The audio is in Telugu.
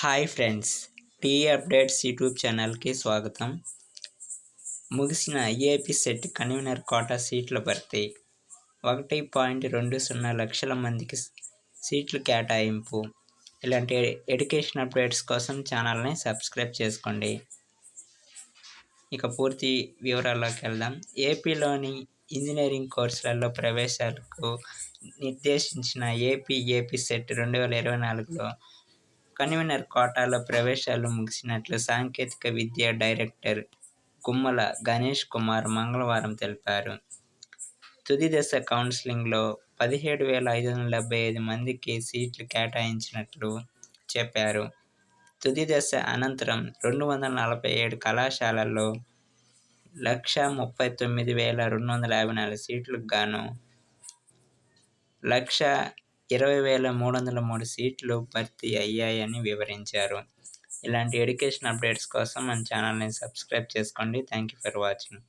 Hi friends T updates YouTube ఛానల్కి స్వాగతం. ముగిసిన ఏపీ సెట్ కన్వీనర్ కోటా సీట్ల భర్తీ. ఒకటి పాయింట్ రెండు సున్నా లక్షల మందికి సీట్లు కేటాయింపు. ఇలాంటి ఎడ్యుకేషన్ అప్డేట్స్ కోసం ఛానల్ని సబ్స్క్రైబ్ చేసుకోండి. ఇక పూర్తి వివరాల్లోకి వెళ్దాం. ఏపీలోని ఇంజనీరింగ్ కోర్సులలో ప్రవేశాలకు నిర్దేశించిన ఏపీ ఏపీ సెట్ రెండు వేల ఇరవై నాలుగులో కన్వీనర్ కోటాలో ప్రవేశాలు ముగిసినట్లు సాంకేతిక విద్య డైరెక్టర్ గుమ్మల గణేష్ కుమార్ మంగళవారం తెలిపారు. తుది దశ కౌన్సిలింగ్లో పదిహేడు వేల ఐదు వందల డెబ్బై ఐదు మందికి సీట్లు కేటాయించినట్లు చెప్పారు. తుది దశ అనంతరం రెండు వందల నలభై ఏడు కళాశాలల్లో లక్ష ముప్పై తొమ్మిది వేల రెండు వందల యాభై నాలుగు సీట్లకు గాను లక్ష ఇరవై వేల మూడు వందల మూడు సీట్లు భర్తీ అయ్యాయని వివరించారు. ఇలాంటి ఎడ్యుకేషన్ అప్డేట్స్ కోసం మన ఛానల్ని సబ్స్క్రైబ్ చేసుకోండి. Thank you for watching.